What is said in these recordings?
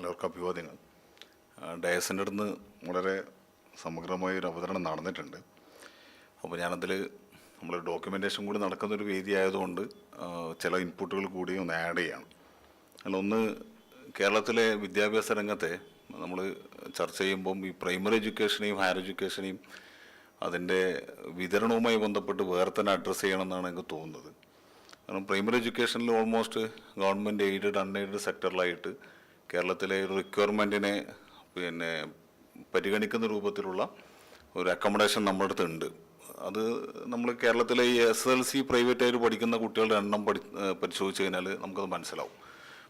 എല്ലാവർക്കും അഭിവാദ്യങ്ങൾ. ഡയസിന്റെ അടുത്ത് വളരെ സമഗ്രമായ ഒരു അവതരണം നടന്നിട്ടുണ്ട്. അപ്പോൾ ഞാനതിൽ നമ്മൾ ഡോക്യുമെന്റേഷൻ കൂടി നടക്കുന്നൊരു വേദി ആയതുകൊണ്ട് ചില ഇൻപുട്ടുകൾ കൂടി ഒന്ന് ആഡ് ചെയ്യാണ്. ഒന്ന് കേരളത്തിലെ വിദ്യാഭ്യാസ രംഗത്തെ നമ്മൾ ചർച്ച ചെയ്യുമ്പം ഈ പ്രൈമറി എഡ്യൂക്കേഷനെയും ഹയർ എഡ്യൂക്കേഷനെയും അതിന്റെ വിതരണവുമായി ബന്ധപ്പെട്ട് വേറെ തന്നെ അഡ്രസ്സ് ചെയ്യണമെന്നാണ് എനിക്ക് തോന്നുന്നത്. കാരണം പ്രൈമറി എഡ്യൂക്കേഷനിൽ ഓൾമോസ്റ്റ് ഗവൺമെന്റ് എയ്ഡഡ് അൺഎയ്ഡഡ് സെക്ടറിലായിട്ട് കേരളത്തിലെ റിക്വയർമെന്റിനെ പിന്നെ പരിഗണിക്കുന്ന രൂപത്തിലുള്ള ഒരു അക്കോമഡേഷൻ നമ്മുടെ അടുത്ത് ഉണ്ട്. അത് നമ്മൾ കേരളത്തിലെ ഈ എസ് എൽ സി പ്രൈവറ്റ് ആയിട്ട് പഠിക്കുന്ന കുട്ടികളുടെ എണ്ണം പഠി പരിശോധിച്ച് കഴിഞ്ഞാൽ നമുക്കത് മനസ്സിലാവും.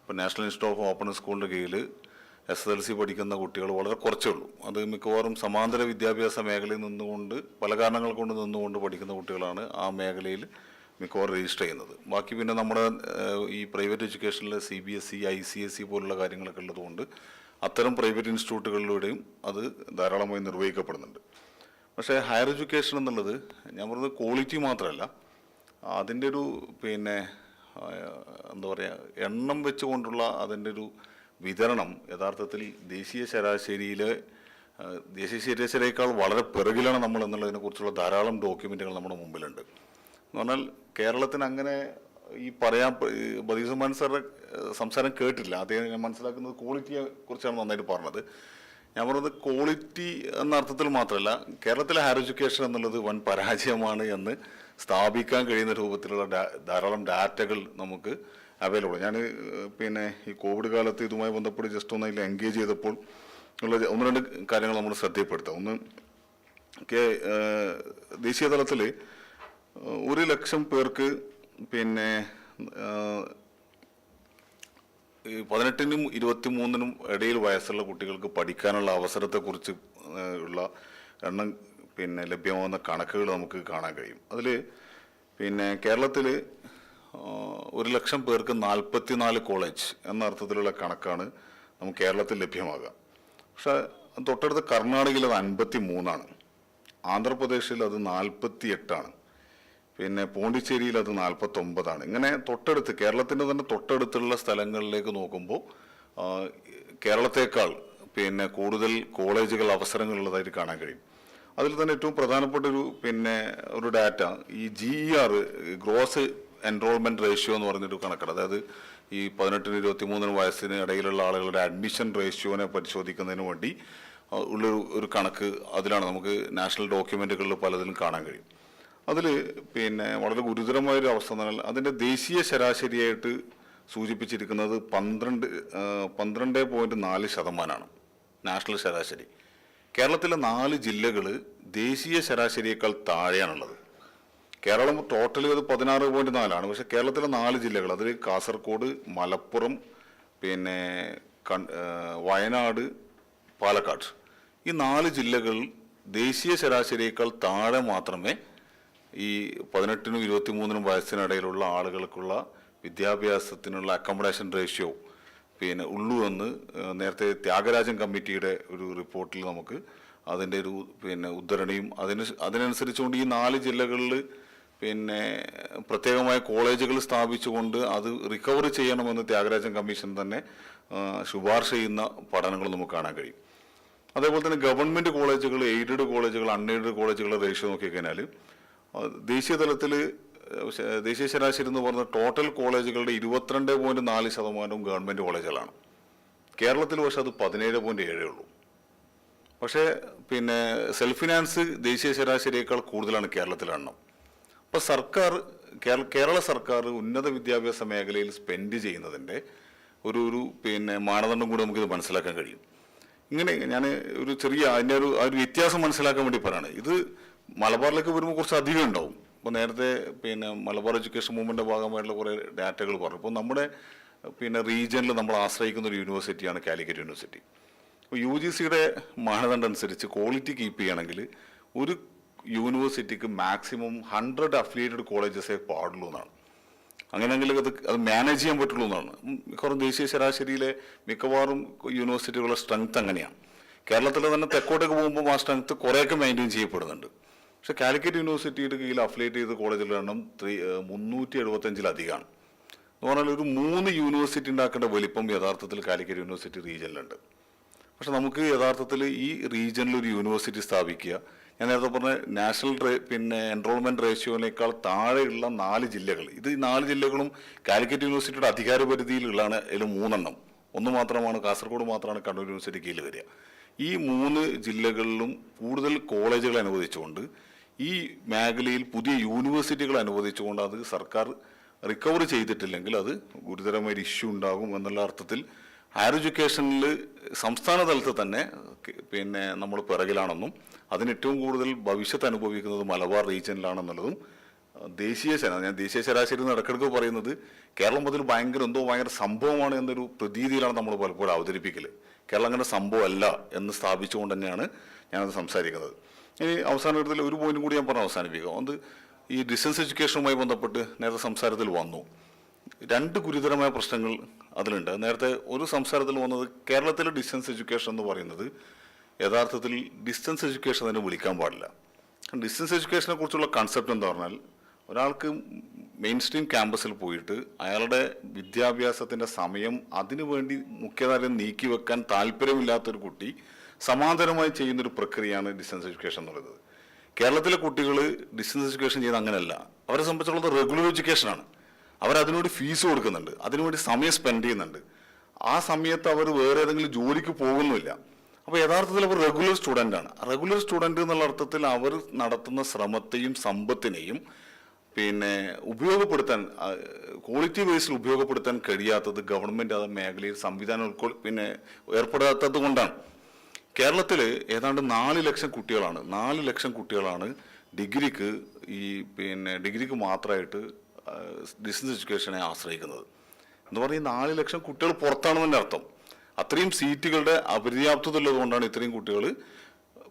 ഇപ്പോൾ നാഷണൽ ഇൻസ്റ്റിറ്റ്യൂട്ട് ഓഫ് ഓപ്പൺ സ്കൂളിന്റെ കീഴിൽ എസ് എൽ സി പഠിക്കുന്ന കുട്ടികൾ വളരെ കുറച്ചേ ഉള്ളൂ. അത് മിക്കവാറും സമാന്തര വിദ്യാഭ്യാസ മേഖലയിൽ നിന്നുകൊണ്ട് പല കാരണങ്ങൾ കൊണ്ട് നിന്നുകൊണ്ട് പഠിക്കുന്ന കുട്ടികളാണ് ആ മേഖലയിൽ മിക്കവാറും രജിസ്റ്റർ ചെയ്യുന്നത്. ബാക്കി പിന്നെ നമ്മുടെ ഈ private എഡ്യൂക്കേഷനിൽ C B S E I C S E പോലുള്ള കാര്യങ്ങളൊക്കെ ഉള്ളതുകൊണ്ട് അത്തരം പ്രൈവറ്റ് ഇൻസ്റ്റിറ്റ്യൂട്ടുകളിലൂടെയും അത് ധാരാളമായി നിർവഹിക്കപ്പെടുന്നുണ്ട്. പക്ഷേ ഹയർ എഡ്യൂക്കേഷൻ എന്നുള്ളത് ഞാൻ പറഞ്ഞത് ക്വാളിറ്റി മാത്രമല്ല അതിന്റെ ഒരു പിന്നെ എന്താ പറയുക എണ്ണം വെച്ചുകൊണ്ടുള്ള അതിന്റെ ഒരു വിതരണം യഥാർത്ഥത്തിൽ ദേശീയ ശരാശരിയിൽ ദേശീയ ശരാശരിയേക്കാൾ വളരെ പിറകിലാണ് നമ്മൾ എന്നുള്ളതിനെക്കുറിച്ചുള്ള ധാരാളം ഡോക്യുമെന്റുകൾ നമ്മുടെ മുമ്പിലുണ്ട്. എന്ന് പറഞ്ഞാൽ കേരളത്തിന് അങ്ങനെ ഈ പറയാൻ ബദീസുമാൻ സാറിന്റെ സംസാരം കേട്ടില്ല അദ്ദേഹം ഞാൻ മനസ്സിലാക്കുന്നത് ക്വാളിറ്റിയെ കുറിച്ചാണ് നന്നായിട്ട് പറഞ്ഞത്. ഞാൻ പറഞ്ഞത് ക്വാളിറ്റി എന്ന അർത്ഥത്തിൽ മാത്രമല്ല കേരളത്തിലെ ഹയർ എഡ്യൂക്കേഷൻ എന്നുള്ളത് വൻ പരാജയമാണ് എന്ന് സ്ഥാപിക്കാൻ കഴിയുന്ന രൂപത്തിലുള്ള ധാരാളം ഡാറ്റകൾ നമുക്ക് അവൈലബിൾ ഞാൻ പിന്നെ ഈ കോവിഡ് കാലത്ത് ഇതുമായി ബന്ധപ്പെട്ട് ജസ്റ്റ് ഒന്ന് അതിൽ എൻഗേജ് ചെയ്തപ്പോൾ ഉള്ള ഒന്ന് രണ്ട് കാര്യങ്ങൾ നമ്മൾ ശ്രദ്ധയപ്പെടുത്താം ഒന്ന് കെ ദേശീയ തലത്തിൽ ഒരു ലക്ഷം പേർക്ക് പിന്നെ പതിനെട്ടിനും ഇരുപത്തി മൂന്നിനും ഇടയിൽ വയസ്സുള്ള കുട്ടികൾക്ക് പഠിക്കാനുള്ള അവസരത്തെക്കുറിച്ച് കുറിച്ച് ഉള്ള എണ്ണം പിന്നെ ലഭ്യമാകുന്ന കണക്കുകൾ നമുക്ക് കാണാൻ കഴിയും. അതിൽ പിന്നെ കേരളത്തിൽ ഒരു ലക്ഷം പേർക്ക് നാൽപ്പത്തിനാല് കോളേജ് എന്ന അർത്ഥത്തിലുള്ള കണക്കാണ് നമുക്ക് കേരളത്തിൽ ലഭ്യമാകുക. പക്ഷെ തൊട്ടടുത്ത് കർണാടകയിൽ അത് അൻപത്തി മൂന്നാണ് ആന്ധ്രാപ്രദേശിൽ അത് നാൽപ്പത്തി എട്ടാണ് പിന്നെ പോണ്ടിച്ചേരിയിൽ അത് നാൽപ്പത്തൊമ്പതാണ് ഇങ്ങനെ തൊട്ടടുത്ത് കേരളത്തിന്റെ തന്നെ തൊട്ടടുത്തുള്ള സ്ഥലങ്ങളിലേക്ക് നോക്കുമ്പോൾ കേരളത്തേക്കാൾ പിന്നെ കൂടുതൽ കോളേജുകൾ അവസരങ്ങളുള്ളതായിട്ട് കാണാൻ കഴിയും. അതിൽ തന്നെ ഏറ്റവും പ്രധാനപ്പെട്ട ഒരു പിന്നെ ഒരു ഡാറ്റ ഈ G E R gross enrolment ratio എന്ന് പറഞ്ഞൊരു കണക്കാണ്. അതായത് ഈ പതിനെട്ടിന് ഇരുപത്തി മൂന്നിന് വയസ്സിന് ഇടയിലുള്ള ആളുകളുടെ അഡ്മിഷൻ റേഷ്യോനെ പരിശോധിക്കുന്നതിന് വേണ്ടി ഉള്ളൊരു ഒരു കണക്ക് അതിലാണ് നമുക്ക് നാഷണൽ ഡോക്യുമെന്റുകളിൽ പലതിലും കാണാൻ കഴിയും. അതിൽ പിന്നെ വളരെ ഗുരുതരമായൊരു അവസ്ഥ എന്ന് പറഞ്ഞാൽ അതിന്റെ ദേശീയ ശരാശരിയായിട്ട് സൂചിപ്പിച്ചിരിക്കുന്നത് പന്ത്രണ്ട് പന്ത്രണ്ട് പോയിന്റ് നാല് ശതമാനമാണ് നാഷണൽ ശരാശരി. കേരളത്തിലെ നാല് ജില്ലകൾ ദേശീയ ശരാശരിയേക്കാൾ താഴെയാണുള്ളത്. കേരളം ടോട്ടലി അത് പതിനാറ് പോയിന്റ് നാലാണ്. പക്ഷെ കേരളത്തിലെ നാല് ജില്ലകൾ അതിൽ കാസർഗോഡ് മലപ്പുറം പിന്നെ വയനാട് പാലക്കാട്. ഈ നാല് ജില്ലകൾ ദേശീയ ശരാശരിയേക്കാൾ താഴെ മാത്രമേ ഈ പതിനെട്ടിനും ഇരുപത്തി മൂന്നിനും വയസ്സിനിടയിലുള്ള ആളുകൾക്കുള്ള വിദ്യാഭ്യാസത്തിനുള്ള അക്കോമഡേഷൻ റേഷ്യോ പിന്നെ ഉള്ളൂ എന്ന് നേരത്തെ ത്യാഗരാജൻ കമ്മിറ്റിയുടെ ഒരു റിപ്പോർട്ടിൽ നമുക്ക് അതിന്റെ ഒരു പിന്നെ ഉദ്ധരണിയും അതിന് അതിനനുസരിച്ചുകൊണ്ട് ഈ നാല് ജില്ലകളിൽ പിന്നെ പ്രത്യേകമായ കോളേജുകൾ സ്ഥാപിച്ചുകൊണ്ട് അത് റിക്കവർ ചെയ്യണമെന്ന് ത്യാഗരാജൻ കമ്മീഷൻ തന്നെ ശുപാർശ ചെയ്യുന്ന പഠനങ്ങൾ നമുക്ക് കാണാൻ കഴിയും. അതേപോലെ തന്നെ ഗവൺമെന്റ് കോളേജുകൾ എയ്ഡഡ് കോളേജുകൾ അൺഎയ്ഡഡ് കോളേജുകളുടെ റേഷ്യോ നോക്കിക്കഴിഞ്ഞാൽ ദേശീയ തലത്തിൽ ദേശീയ ശരാശരി എന്ന് പറഞ്ഞ ടോട്ടൽ കോളേജുകളുടെ ഇരുപത്തിരണ്ട് പോയിന്റ് നാല് ശതമാനവും ഗവൺമെന്റ് കോളേജുകളാണ്. കേരളത്തിൽ പക്ഷെ അത് പതിനേഴ് പോയിന്റ് ഏഴേ ഉള്ളൂ. പക്ഷേ പിന്നെ സെൽഫ് ഫിനാൻസ് ദേശീയ ശരാശരിയേക്കാൾ കൂടുതലാണ് കേരളത്തിലെണ്ണം അപ്പോൾ സർക്കാർ കേരള സർക്കാർ ഉന്നത വിദ്യാഭ്യാസ മേഖലയിൽ സ്പെൻഡ് ചെയ്യുന്നതിന്റെ ഒരു ഒരു പിന്നെ മാനദണ്ഡം കൂടി നമുക്കിത് മനസ്സിലാക്കാൻ കഴിയും. ഇങ്ങനെ ഞാൻ ഒരു ചെറിയ അതിന്റെ ഒരു ആ ഒരു വ്യത്യാസം മനസ്സിലാക്കാൻ വേണ്ടി പറയാണ്. ഇത് മലബാറിലേക്ക് വരുമ്പോൾ കുറച്ച് അധികം ഉണ്ടാവും. ഇപ്പോൾ നേരത്തെ പിന്നെ മലബാർ എഡ്യൂക്കേഷൻ മൂവ്മെന്റെ ഭാഗമായിട്ടുള്ള കുറേ ഡാറ്റകൾ പറഞ്ഞു. ഇപ്പോൾ നമ്മുടെ പിന്നെ റീജിയനിൽ നമ്മൾ ആശ്രയിക്കുന്ന ഒരു യൂണിവേഴ്സിറ്റിയാണ് കാലിക്കറ്റ് യൂണിവേഴ്സിറ്റി. അപ്പോൾ യു ജി സിയുടെ മാനദണ്ഡം അനുസരിച്ച് ക്വാളിറ്റി കീപ്പ് ചെയ്യണമെങ്കിൽ ഒരു യൂണിവേഴ്സിറ്റിക്ക് മാക്സിമം ഹൺഡ്രഡ് അഫിലിയേറ്റഡ് കോളേജസേ പാടുള്ളൂ എന്നാണ്. അങ്ങനെയെങ്കിൽ അത് അത് മാനേജ് ചെയ്യാൻ പറ്റുള്ളൂ എന്നാണ്. മിക്കവാറും ദേശീയ ശരാശരിയിലെ മിക്കവാറും യൂണിവേഴ്സിറ്റികളുടെ സ്ട്രെങ്ത് അങ്ങനെയാണ്. കേരളത്തിൽ തന്നെ തെക്കോട്ടേക്ക് പോകുമ്പോൾ ആ സ്ട്രെങ്ത് കുറേയൊക്കെ മെയിന്റെയിൻ ചെയ്യപ്പെടുന്നുണ്ട്. പക്ഷെ കാലിക്കറ്റ് യൂണിവേഴ്സിറ്റിയുടെ കീഴിൽ അഫിലിയേറ്റ് ചെയ്ത കോളേജുകളുടെ എണ്ണം ത്രീ മുന്നൂറ്റി എഴുപത്തഞ്ചിലധികമാണ് എന്ന് പറഞ്ഞാൽ ഒരു മൂന്ന് യൂണിവേഴ്സിറ്റി ഉണ്ടാക്കേണ്ട വലിപ്പം യഥാർത്ഥത്തിൽ കാലിക്കറ്റ് യൂണിവേഴ്സിറ്റി റീജിയനിലുണ്ട്. പക്ഷെ നമുക്ക് യഥാർത്ഥത്തിൽ ഈ റീജിയനിൽ ഒരു യൂണിവേഴ്സിറ്റി സ്ഥാപിക്കുക ഞാൻ നേരത്തെ പറഞ്ഞ നാഷണൽ പിന്നെ എൻറോൾമെന്റ് റേഷ്യോനേക്കാൾ താഴെയുള്ള നാല് ജില്ലകൾ ഇത് ഈ നാല് ജില്ലകളും കാലിക്കറ്റ് യൂണിവേഴ്സിറ്റിയുടെ അധികാര പരിധിയിലുള്ളതാണ് അതിൽ മൂന്നെണ്ണം. ഒന്ന് മാത്രമാണ് കാസർഗോഡ് മാത്രമാണ് കണ്ണൂർ യൂണിവേഴ്സിറ്റി കീഴിൽ വരിക. ഈ മൂന്ന് ജില്ലകളിലും കൂടുതൽ കോളേജുകൾ അനുവദിച്ചുകൊണ്ട് ഈ മേഖലയിൽ പുതിയ യൂണിവേഴ്സിറ്റികൾ അനുവദിച്ചുകൊണ്ട് അത് സർക്കാർ റിക്കവർ ചെയ്തിട്ടില്ലെങ്കിൽ അത് ഗുരുതരമായ ഇഷ്യൂ ഉണ്ടാകും എന്നുള്ള അർത്ഥത്തിൽ ഹയർ എഡ്യൂക്കേഷനിൽ സംസ്ഥാന തലത്തിൽ തന്നെ പിന്നെ നമ്മൾ പിറകിലാണെന്നും അതിന് ഏറ്റവും കൂടുതൽ ഭവിഷ്യത്ത് അനുഭവിക്കുന്നത് മലബാർ റീജിയനിലാണെന്നുള്ളതും ദേശീയ ശരാ ഞാൻ ദേശീയ ശരാശരി എന്ന് ഇടക്കിടക്ക് പറയുന്നത് കേരളം മുതൽ ഭയങ്കര എന്തോ ഭയങ്കര സംഭവമാണ് എന്നൊരു പ്രതീതിയിലാണ് നമ്മൾ പലപ്പോഴും അവതരിപ്പിക്കൽ കേരളം അങ്ങനെ സംഭവമല്ല എന്ന് സ്ഥാപിച്ചുകൊണ്ട് തന്നെയാണ് ഞാനത് സംസാരിക്കുന്നത്. ഇനി അവസാന ഘട്ടത്തിൽ ഒരു പോയിന്റ് കൂടി ഞാൻ പറഞ്ഞ് അവസാനിപ്പിക്കാം. അത് ഈ ഡിസ്റ്റൻസ് എഡ്യൂക്കേഷനുമായി ബന്ധപ്പെട്ട് നേരത്തെ സംസാരത്തിൽ വന്നു. രണ്ട് ഗുരുതരമായ പ്രശ്നങ്ങൾ അതിലുണ്ട്. നേരത്തെ ഒരു സംസാരത്തിൽ വന്നത് കേരളത്തിലെ ഡിസ്റ്റൻസ് എഡ്യൂക്കേഷൻ എന്ന് പറയുന്നത് യഥാർത്ഥത്തിൽ ഡിസ്റ്റൻസ് എഡ്യൂക്കേഷൻ തന്നെ വിളിക്കാൻ പാടില്ല. ഡിസ്റ്റൻസ് എഡ്യൂക്കേഷനെ കുറിച്ചുള്ള കൺസെപ്റ്റ് എന്താ പറഞ്ഞാൽ ഒരാൾക്ക് മെയിൻ സ്ട്രീം ക്യാമ്പസിൽ പോയിട്ട് അയാളുടെ വിദ്യാഭ്യാസത്തിന്റെ സമയം അതിനുവേണ്ടി മുഖ്യധാരം നീക്കി വെക്കാൻ താല്പര്യമില്ലാത്തൊരു കുട്ടി സമാന്തരമായി ചെയ്യുന്നൊരു പ്രക്രിയയാണ് ഡിസ്റ്റൻസ് എഡ്യൂക്കേഷൻ എന്നുള്ളത് കേരളത്തിലെ കുട്ടികൾ ഡിസ്റ്റൻസ് എഡ്യൂക്കേഷൻ ചെയ്യുന്നത് അങ്ങനെയല്ല. അവരെ സംബന്ധിച്ചുള്ളത് റെഗുലർ എഡ്യൂക്കേഷനാണ് അവർ അതിനുവേണ്ടി ഫീസ് കൊടുക്കുന്നുണ്ട്. അതിനുവേണ്ടി സമയം സ്പെൻഡ് ചെയ്യുന്നുണ്ട്. ആ സമയത്ത് അവർ വേറെ ഏതെങ്കിലും ജോലിക്ക് പോകുന്നുമില്ല. അപ്പോൾ യഥാർത്ഥത്തിൽ അവർ റെഗുലർ സ്റ്റുഡന്റ് ആണ്. റെഗുലർ സ്റ്റുഡന്റ് എന്നുള്ള അർത്ഥത്തിൽ അവർ നടത്തുന്ന ശ്രമത്തെയും സമ്പത്തിനെയും പിന്നെ ഉപയോഗപ്പെടുത്താൻ ക്വാളിറ്റി ബേസിൽ ഉപയോഗപ്പെടുത്താൻ കഴിയാത്തത് ഗവൺമെന്റ് അത് മേഖലയിൽ സംവിധാനം ഉൾക്കൊ- പിന്നെ ഏർപ്പെടാത്തത് കൊണ്ടാണ്. കേരളത്തിൽ ഏതാണ്ട് നാല് ലക്ഷം കുട്ടികളാണ് നാല് ലക്ഷം കുട്ടികളാണ് ഡിഗ്രിക്ക് ഈ പിന്നെ ഡിഗ്രിക്ക് മാത്രമായിട്ട് ഡിസ്റ്റൻസ് എഡ്യൂക്കേഷനെ ആശ്രയിക്കുന്നത്. എന്ന് പറഞ്ഞാൽ നാല് ലക്ഷം കുട്ടികൾ പുറത്താണെന്നതിന്റെ അർത്ഥം. അത്രയും സീറ്റുകളുടെ അപര്യാപ്തത ഉള്ളത് കൊണ്ടാണ് ഇത്രയും കുട്ടികൾ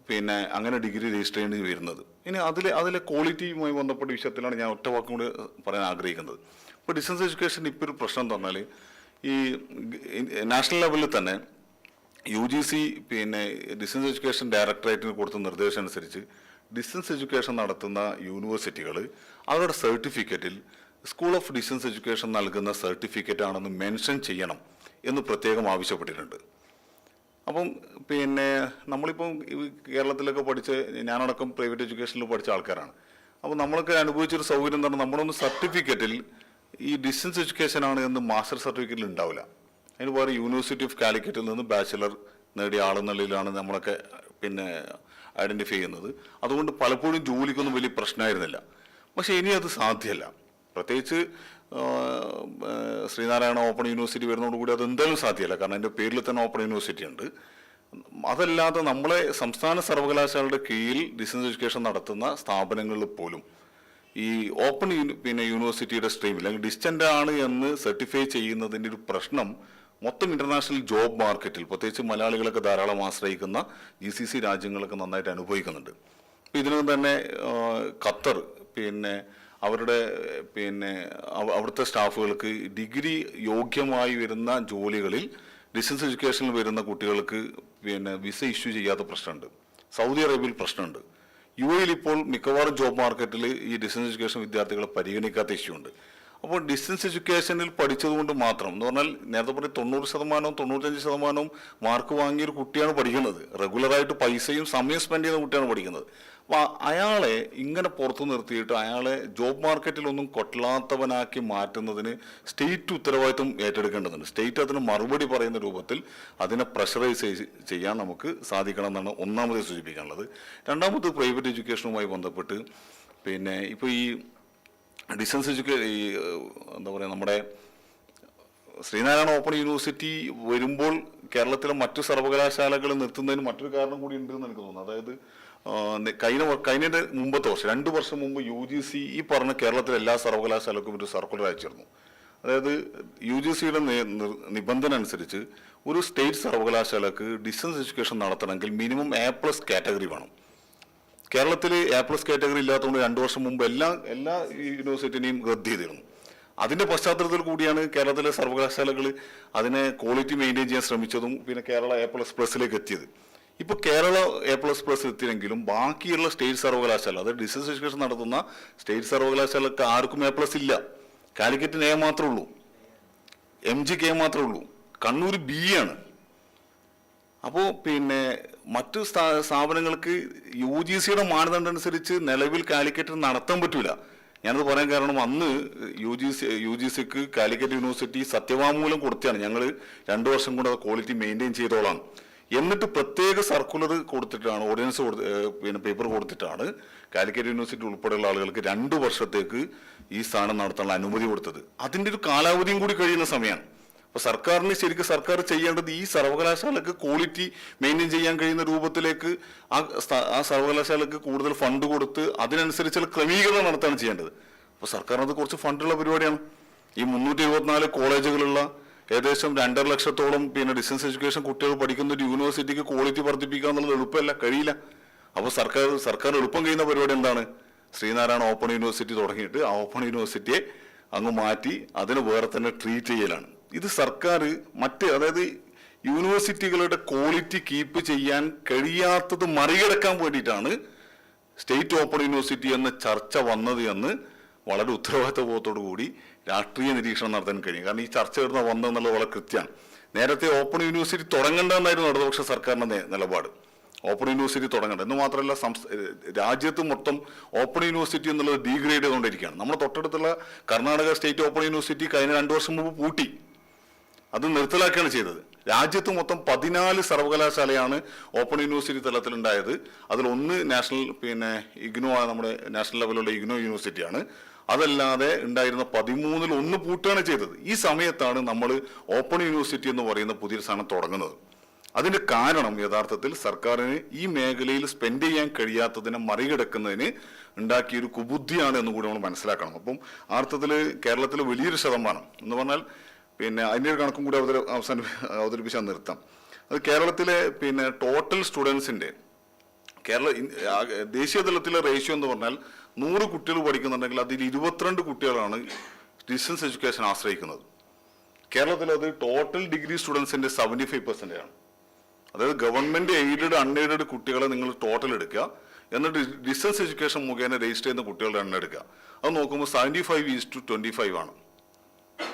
പിന്നെ അങ്ങനെ ഡിഗ്രി രജിസ്റ്റർ ചെയ്യേണ്ടി വരുന്നത്. ഇനി അതിൽ അതിലെ ക്വാളിറ്റിയുമായി ബന്ധപ്പെട്ട വിഷയത്തിലാണ് ഞാൻ ഒറ്റ വാക്കും കൂടി പറയാൻ ആഗ്രഹിക്കുന്നത്. ഇപ്പോൾ ഡിസ്റ്റൻസ് എഡ്യൂക്കേഷൻ ഇപ്പോൾ ഒരു പ്രശ്നം എന്ന് പറഞ്ഞാൽ ഈ നാഷണൽ ലെവലിൽ തന്നെ യു ജി സി പിന്നെ ഡിസ്റ്റൻസ് എഡ്യൂക്കേഷൻ ഡയറക്ടറേറ്റിന് കൊടുത്ത നിർദ്ദേശം അനുസരിച്ച് ഡിസ്റ്റൻസ് എഡ്യൂക്കേഷൻ നടത്തുന്ന യൂണിവേഴ്സിറ്റികൾ അവരുടെ സർട്ടിഫിക്കറ്റിൽ സ്കൂൾ ഓഫ് ഡിസ്റ്റൻസ് എഡ്യൂക്കേഷൻ നൽകുന്ന സർട്ടിഫിക്കറ്റ് ആണെന്ന് മെൻഷൻ ചെയ്യണം എന്ന് പ്രത്യേകം ആവശ്യപ്പെട്ടിട്ടുണ്ട്. അപ്പം പിന്നെ നമ്മളിപ്പം കേരളത്തിലൊക്കെ പഠിച്ച് ഞാനടക്കം പ്രൈവറ്റ് എഡ്യൂക്കേഷനിൽ പഠിച്ച ആൾക്കാരാണ്. അപ്പോൾ നമ്മളൊക്കെ അനുഭവിച്ചൊരു സൗകര്യം എന്താണ് നമ്മളൊന്ന് സർട്ടിഫിക്കറ്റിൽ ഈ ഡിസ്റ്റൻസ് എഡ്യൂക്കേഷൻ ആണ് എന്ന് മാസ്റ്റർ സർട്ടിഫിക്കറ്റിൽ ഉണ്ടാവില്ല. അതിന് പകരം യൂണിവേഴ്സിറ്റി ഓഫ് കാലിക്കറ്റിൽ നിന്ന് ബാച്ചിലർ നേടിയ ആളെന്നുള്ളതിലാണ് നമ്മളൊക്കെ പിന്നെ ഐഡന്റിഫൈ ചെയ്യുന്നത്. അതുകൊണ്ട് പലപ്പോഴും ജോലിക്കൊന്നും വലിയ പ്രശ്നമായിരുന്നില്ല. പക്ഷേ ഇനി അത് സാധ്യമല്ല. പ്രത്യേകിച്ച് ശ്രീനാരായണ ഓപ്പൺ യൂണിവേഴ്സിറ്റി വരുന്നതോടുകൂടി അത് എന്തായാലും സാധ്യമല്ല. കാരണം അതിന്റെ പേരിൽ തന്നെ ഓപ്പൺ യൂണിവേഴ്സിറ്റി ഉണ്ട്. അതല്ലാതെ നമ്മളെ സംസ്ഥാന സർവകലാശാലയുടെ കീഴിൽ ഡിസ്റ്റൻസ് എഡ്യൂക്കേഷൻ നടത്തുന്ന സ്ഥാപനങ്ങളിൽ പോലും ഈ ഓപ്പൺ പിന്നെ യൂണിവേഴ്സിറ്റിയുടെ സ്ട്രീം അല്ലെങ്കിൽ ഡിസ്റ്റന്റ് ആണ് എന്ന് സർട്ടിഫൈ ചെയ്യുന്നതിന്റെ ഒരു പ്രശ്നം മൊത്തം ഇന്റർനാഷണൽ ജോബ് മാർക്കറ്റിൽ പ്രത്യേകിച്ച് മലയാളികളൊക്കെ ധാരാളം ആശ്രയിക്കുന്ന ജി സി സി രാജ്യങ്ങളൊക്കെ നന്നായിട്ട് അനുഭവിക്കുന്നുണ്ട്. ഇതിനകം തന്നെ ഖത്തർ പിന്നെ അവരുടെ പിന്നെ അവ- അവിടുത്തെ സ്റ്റാഫുകൾക്ക് ഡിഗ്രി യോഗ്യമായി വരുന്ന ജോലികളിൽ ഡിസ്റ്റൻസ് എഡ്യൂക്കേഷനിൽ വരുന്ന കുട്ടികൾക്ക് പിന്നെ വിസ ഇഷ്യൂ ചെയ്യാത്ത പ്രശ്നമുണ്ട്. സൗദി അറേബ്യയിൽ പ്രശ്നമുണ്ട്. യു എയിൽ ഇപ്പോൾ മിക്കവാറും ജോബ് മാർക്കറ്റിൽ ഈ ഡിസ്റ്റൻസ് എഡ്യൂക്കേഷൻ വിദ്യാർത്ഥികളെ പരിഗണിക്കാത്ത ഇഷ്യൂ ഉണ്ട്. അപ്പോൾ ഡിസ്റ്റൻസ് എഡ്യൂക്കേഷനിൽ പഠിച്ചതുകൊണ്ട് മാത്രം എന്ന് പറഞ്ഞാൽ നേരത്തെ പറഞ്ഞ തൊണ്ണൂറ് ശതമാനവും തൊണ്ണൂറ്റഞ്ച് ശതമാനവും മാർക്ക് വാങ്ങിയൊരു കുട്ടിയാണ് പഠിക്കുന്നത്. റെഗുലറായിട്ട് പൈസയും സമയം സ്പെൻഡ് ചെയ്യുന്ന കുട്ടിയാണ് പഠിക്കുന്നത്. അപ്പോൾ അയാളെ ഇങ്ങനെ പുറത്തു നിർത്തിയിട്ട് അയാളെ ജോബ് മാർക്കറ്റിലൊന്നും കൊട്ടലാത്തവനാക്കി മാറ്റുന്നതിന് സ്റ്റേറ്റ് ഉത്തരവാദിത്വം ഏറ്റെടുക്കേണ്ടതുണ്ട്. സ്റ്റേറ്റ് അതിന് മറുപടി പറയുന്ന രൂപത്തിൽ അതിനെ പ്രഷറൈസ് ചെയ്യാൻ നമുക്ക് സാധിക്കണം എന്നാണ് ഒന്നാമത് സൂചിപ്പിക്കാനുള്ളത്. രണ്ടാമത് പ്രൈവറ്റ് എഡ്യൂക്കേഷനുമായി ബന്ധപ്പെട്ട് പിന്നെ ഇപ്പോൾ ഈ ഡിസ്റ്റൻസ് എഡ്യൂക്കേഷൻ ഈ എന്താ പറയുക നമ്മുടെ ശ്രീനാരായണ ഓപ്പൺ യൂണിവേഴ്സിറ്റി വരുമ്പോൾ കേരളത്തിലെ മറ്റു സർവകലാശാലകൾ നിർത്തുന്നതിന് മറ്റൊരു കാരണം കൂടി ഉണ്ട് എന്ന് എനിക്ക് തോന്നുന്നു. അതായത് കഴിഞ്ഞ കഴിഞ്ഞതിന്റെ കഴിഞ്ഞ മുമ്പത്തെ വർഷം രണ്ട് വർഷം മുമ്പ് യു ജി സി ഈ പറഞ്ഞ കേരളത്തിലെ എല്ലാ സർവകലാശാലകൾക്കും ഒരു സർക്കുലർ അയച്ചിരുന്നു. അതായത് യു ജി സിയുടെ നിബന്ധന അനുസരിച്ച് ഒരു സ്റ്റേറ്റ് സർവകലാശാലക്ക് ഡിസ്റ്റൻസ് എഡ്യൂക്കേഷൻ നടത്തണമെങ്കിൽ മിനിമം എ പ്ലസ് കാറ്റഗറി വേണം. കേരളത്തിൽ എ പ്ലസ് കാറ്റഗറി ഇല്ലാത്തതുകൊണ്ട് രണ്ട് വർഷം മുമ്പ് എല്ലാ എല്ലാ യൂണിവേഴ്സിറ്റിനെയും റദ്ദ് ചെയ്തിരുന്നു. അതിന്റെ പശ്ചാത്തലത്തിൽ കൂടിയാണ് കേരളത്തിലെ സർവകലാശാലകൾ അതിനെ ക്വാളിറ്റി മെയിന്റെയിൻ ചെയ്യാൻ ശ്രമിച്ചതും പിന്നെ കേരള എ പ്ലസ് പ്ലസിലേക്ക് എത്തിയത്. ഇപ്പൊ കേരള എ പ്ലസ് പ്ലസ് എത്തിയെങ്കിലും ബാക്കിയുള്ള സ്റ്റേറ്റ് സർവകലാശാല അതായത് എഡ്യൂക്കേഷൻ നടത്തുന്ന സ്റ്റേറ്റ് സർവകലാശാലക്ക് ആർക്കും എ പ്ലസ് ഇല്ല. കാലിക്കറ്റിന് എ മാത്രമേ ഉള്ളൂ. എം ജി കെ മാത്രമേ ഉള്ളൂ. കണ്ണൂർ ബി ആണ്. അപ്പോൾ പിന്നെ മറ്റു സ്ഥാപനങ്ങൾക്ക് യു ജി സിയുടെ മാനദണ്ഡം അനുസരിച്ച് നിലവിൽ കാലിക്കറ്റ് നടത്താൻ പറ്റൂല. ഞാനത് പറയാൻ കാരണം അന്ന് U G C U G സിക്ക് കാലിക്കറ്റ് യൂണിവേഴ്സിറ്റി സത്യവാങ്മൂലം കൊടുത്തതാണ്. ഞങ്ങൾ രണ്ടു വർഷം കൊണ്ട് ക്വാളിറ്റി മെയിന്റെയിൻ ചെയ്തോളാം. എന്നിട്ട് പ്രത്യേക സർക്കുലർ കൊടുത്തിട്ടാണ് ഓർഡിനൻസ് കൊടുത്ത് പിന്നെ പേപ്പർ കൊടുത്തിട്ടാണ് കാലിക്കറ്റ് യൂണിവേഴ്സിറ്റി ഉൾപ്പെടെയുള്ള ആളുകൾക്ക് രണ്ടു വർഷത്തേക്ക് ഈ സ്ഥാനം നടത്താനുള്ള അനുമതി കൊടുത്തത്. അതിന്റെ ഒരു കാലാവധിയും കൂടി കഴിയുന്ന സമയമാണ്. അപ്പോൾ സർക്കാരിന് ശരിക്കും സർക്കാർ ചെയ്യേണ്ടത് ഈ സർവകലാശാലക്ക് ക്വാളിറ്റി മെയിന്റെയിൻ ചെയ്യാൻ കഴിയുന്ന രൂപത്തിലേക്ക് ആ ആ സർവകലാശാലക്ക് കൂടുതൽ ഫണ്ട് കൊടുത്ത് അതിനനുസരിച്ചുള്ള ക്രമീകരണം നടത്താണ് ചെയ്യേണ്ടത്. അപ്പോൾ സർക്കാരിനത് കുറച്ച് ഫണ്ടുള്ള പരിപാടിയാണ്. ഈ മുന്നൂറ്റി കോളേജുകളുള്ള ഏകദേശം രണ്ടര ലക്ഷത്തോളം പിന്നെ ഡിസ്റ്റൻസ് എഡ്യൂക്കേഷൻ കുട്ടികൾ പഠിക്കുന്ന ഒരു യൂണിവേഴ്സിറ്റിക്ക് ക്വാളിറ്റി വർദ്ധിപ്പിക്കുക എന്നുള്ളത് എളുപ്പമല്ല കഴിയില്ല. അപ്പോൾ സർക്കാർ സർക്കാർ എളുപ്പം കഴിയുന്ന പരിപാടി എന്താണ്? ശ്രീനാരായണ ഓപ്പൺ യൂണിവേഴ്സിറ്റി തുടങ്ങിയിട്ട് ആ ഓപ്പൺ യൂണിവേഴ്സിറ്റിയെ അങ്ങ് മാറ്റി അതിന് വേറെ തന്നെ ട്രീറ്റ് ചെയ്യലാണ്. ഇത് സർക്കാർ മറ്റ് അതായത് യൂണിവേഴ്സിറ്റികളുടെ ക്വാളിറ്റി കീപ്പ് ചെയ്യാൻ കഴിയാത്തത് മറികടക്കാൻ വേണ്ടിയിട്ടാണ് സ്റ്റേറ്റ് ഓപ്പൺ യൂണിവേഴ്സിറ്റി എന്ന ചർച്ച വന്നത് എന്ന് വളരെ ഉത്തരവാദിത്തബോധത്തോടു കൂടി രാഷ്ട്രീയ നിരീക്ഷണം നടത്താൻ കഴിയും. കാരണം ഈ ചർച്ച വരുന്ന വന്നതെന്നുള്ളത് വളരെ കൃത്യമാണ്. നേരത്തെ ഓപ്പൺ യൂണിവേഴ്സിറ്റി തുടങ്ങേണ്ടതെന്നായിരുന്നു ഇടതുപക്ഷ സർക്കാരിന്റെ നേ- നിലപാട്. ഓപ്പൺ യൂണിവേഴ്സിറ്റി തുടങ്ങേണ്ടത് എന്ന് മാത്രമല്ല രാജ്യത്ത് മൊത്തം ഓപ്പൺ യൂണിവേഴ്സിറ്റി എന്നുള്ളത് ഡീഗ്രേഡ് ചെയ്തുകൊണ്ടിരിക്കുകയാണ് നമ്മുടെ തൊട്ടടുത്തുള്ള കർണാടക സ്റ്റേറ്റ് ഓപ്പൺ യൂണിവേഴ്സിറ്റി കഴിഞ്ഞ രണ്ട് വർഷം മുമ്പ് പൂട്ടി. അത് നിർത്തലാക്കുകയാണ് ചെയ്തത്. രാജ്യത്ത് മൊത്തം പതിനാല് സർവകലാശാലയാണ് ഓപ്പൺ യൂണിവേഴ്സിറ്റി തലത്തിലുണ്ടായത്. അതിൽ ഒന്ന് നാഷണൽ പിന്നെ ഇഗ്നോ നമ്മുടെ നാഷണൽ ലെവലുള്ള ഇഗ്നോ യൂണിവേഴ്സിറ്റിയാണ്. അതല്ലാതെ ഉണ്ടായിരുന്ന പതിമൂന്നിൽ ഒന്ന് പൂട്ടുകയാണ് ചെയ്തത്. ഈ സമയത്താണ് നമ്മൾ ഓപ്പൺ യൂണിവേഴ്സിറ്റി എന്ന് പറയുന്ന പുതിയൊരു സാധനം തുടങ്ങുന്നത്. അതിന്റെ കാരണം യഥാർത്ഥത്തിൽ സർക്കാരിന് ഈ മേഖലയിൽ സ്പെൻഡ് ചെയ്യാൻ കഴിയാത്തതിനെ മറികടക്കുന്നതിന് ഉണ്ടാക്കിയ ഒരു കുബുദ്ധിയാണ് എന്ന് കൂടി നമ്മൾ മനസ്സിലാക്കണം. അപ്പം ആർത്ഥത്തിൽ കേരളത്തിലെ വലിയൊരു ശതമാനം എന്ന് പറഞ്ഞാൽ പിന്നെ അതിന്റെ ഒരു കണക്കും കൂടി അവതര അവസാനം അവതരിപ്പിച്ചാൽ നിർത്താം. അത് കേരളത്തിലെ പിന്നെ ടോട്ടൽ സ്റ്റുഡൻസിന്റെ കേരള ദേശീയ തലത്തിലെ റേഷ്യോ എന്ന് പറഞ്ഞാൽ നൂറ് കുട്ടികൾ പഠിക്കുന്നുണ്ടെങ്കിൽ അതിൽ ഇരുപത്തിരണ്ട് കുട്ടികളാണ് ഡിസ്റ്റൻസ് എഡ്യൂക്കേഷൻ ആശ്രയിക്കുന്നത്. കേരളത്തിൽ അത് ടോട്ടൽ ഡിഗ്രി സ്റ്റുഡൻസിന്റെ സെവന്റി ഫൈവ് പെർസെന്റ് ആണ്. അതായത് ഗവൺമെന്റ് എയ്ഡഡ് അൺഎയ്ഡഡ് കുട്ടികളെ നിങ്ങൾ ടോട്ടൽ എടുക്കുക. എന്നിട്ട് ഡിസ്റ്റൻസ് എഡ്യൂക്കേഷൻ മുഖേന രജിസ്റ്റർ ചെയ്യുന്ന കുട്ടികളുടെ എണ്ണം എടുക്കുക. അത് നോക്കുമ്പോൾ seventy five is to twenty five ആണ്.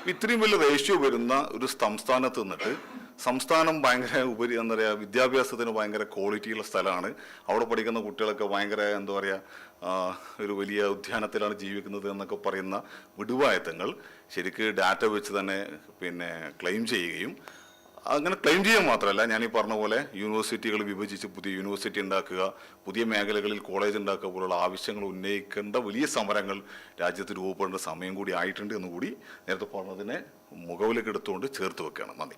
ഇത്രയും വലിയ റേഷ്യോ വരുന്ന ഒരു സംസ്ഥാനത്ത് നിന്നിട്ട് സംസ്ഥാനം ഭയങ്കര ഉപരി എന്താ പറയുക വിദ്യാഭ്യാസത്തിന് ഭയങ്കര ക്വാളിറ്റിയുള്ള സ്ഥലമാണ്. അവിടെ പഠിക്കുന്ന കുട്ടികളൊക്കെ ഭയങ്കര എന്താ പറയുക ഒരു വലിയ ഉദ്യാനത്തിലാണ് ജീവിക്കുന്നത് എന്നൊക്കെ പറയുന്ന വിടുവായത്തങ്ങൾ ശരിക്ക് ഡാറ്റ വെച്ച് തന്നെ പിന്നെ ക്ലെയിം ചെയ്യുകയും അങ്ങനെ ക്ലെയിം ചെയ്യാൻ മാത്രമല്ല ഞാൻ ഈ പറഞ്ഞ പോലെ യൂണിവേഴ്സിറ്റികൾ വിഭജിച്ച് പുതിയ യൂണിവേഴ്സിറ്റി ഉണ്ടാക്കുക പുതിയ മേഖലകളിൽ കോളേജ് ഉണ്ടാക്കുക പോലുള്ള ആവശ്യങ്ങൾ ഉന്നയിക്കേണ്ട വലിയ സമരങ്ങൾ രാജ്യത്ത് രൂപപ്പെടേണ്ട സമയം കൂടി ആയിട്ടുണ്ട് എന്ന് കൂടി നേരത്തെ പറഞ്ഞതിനെ മുഖവിലേക്ക് എടുത്തുകൊണ്ട് ചേർത്ത് വെക്കുകയാണ്. നന്ദി.